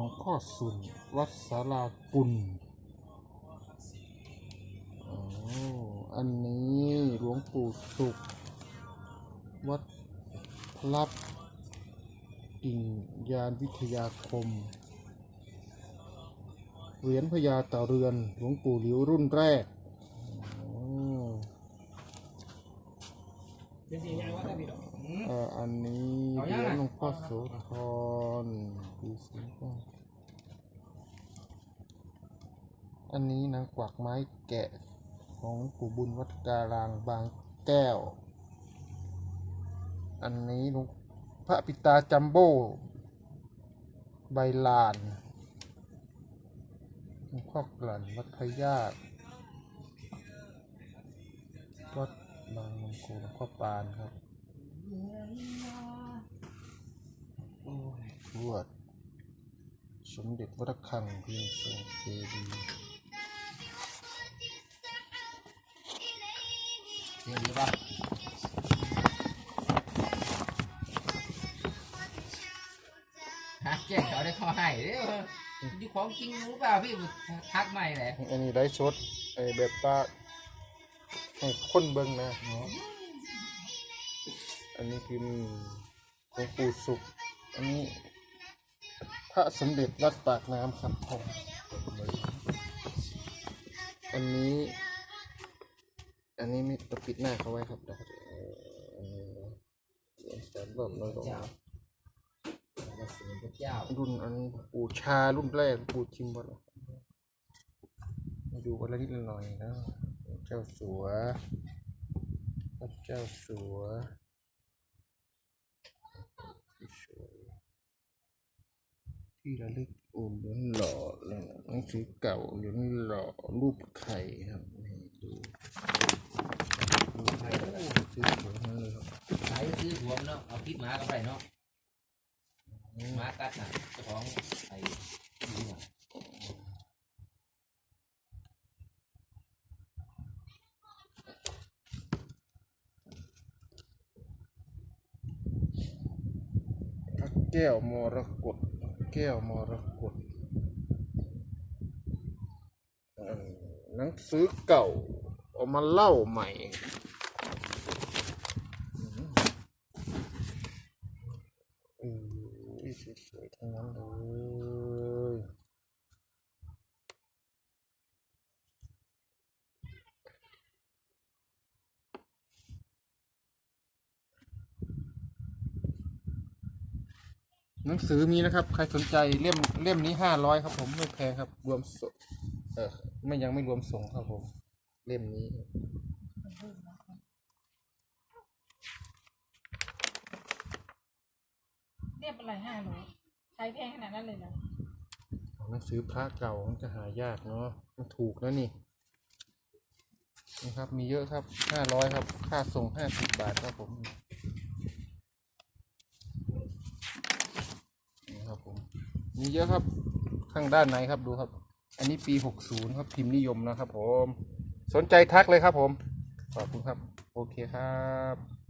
วงพ่อสุน วัดสารากุลอันนี้หลวงปู่สุข วัดพลับกิ่งยานวิทยาคม เหรียญพญาเต่าเรือน หลวงปู่หลิวรุ่นแรกเป็นสียางว่าจะมีดอก เอ่ออันนี้เอาเหยังรียญไงหลวงพ่อโสธรดูสิว่าอันนี้นางกวักไม้แกะของปู่บุญวัดการางบางแก้ว อันนี้หลวงพระปิตาจัมโบ้ใบลานหลวงพ่อกลั่นวัดพญาตวัดบางมงคลหลวงพ่อปานครับ โอ้ยทวดสมเด็จวัดระฆังเพียงทรงเจดีย์เสียงดีป่ะฮะแจ้งเขาได้ข้อให้เด้ออยู่ของจริงรู้เปล่าพี่ทักใหม่แหละอันนี้ได้ชดไอ้แบบว่าให้คนเบิ่งนะ อันนี้คือหลวงปู่สุข อันนี้ พระสมเด็จวัดปากน้ำครับผมอันนี้ อันนี้ไม่ต้องปิดหน้าเขาไว้ครับเดี๋ยวเขาจะเอ่อเขียนแสนรอบน้อยลงเจ้ารุ่นอันปู่ชารุ่นแรกปู่ชิมวัดมาดูวันละนิดละหน่อยนะ เจ้าสัวพระเจ้าสัว ที่ระลึกโอ้เหรียญหล่อหนังสือเก่าเหรียญหล่อรูปไข่ครับนี่ดูดูไข่โอ้ซื้อหัวมากเลยครับไข่ซื้อหัวมเนาะเอาพิษหมากันไปเนาะหมากัดน่ะเจ้าของไข่นี่น่ะ พระ แก้วมรกตแก้วมรกตหนังสือเก่าออกมาเล่าใหม่ อือสวยๆทั้งนั้นเลย หนังสือมีนะครับ ใครสนใจเล่มเล่มนี้ห้าร้อยครับ ผมไม่แพงครับ รวมส่งเออไม่ยังไม่รวมส่งครับผม เล่มนี้ เรียบอะไรห้าร้อยใช้แพงขนาดนั้นเลยนะหนังสือพระเก่ามันจะหายากเนาะมันถูกนะนี่นะครับ มีเยอะครับห้าร้อยครับ ค่าส่งห้าสิบบาทครับผมนี่ครับผม มีเยอะครับ ข้างด้านในครับดูครับ อันนี้ปี 60 ครับพิมพ์นิยมนะครับผม สนใจทักเลยครับผม ขอบคุณครับ โอเคครับ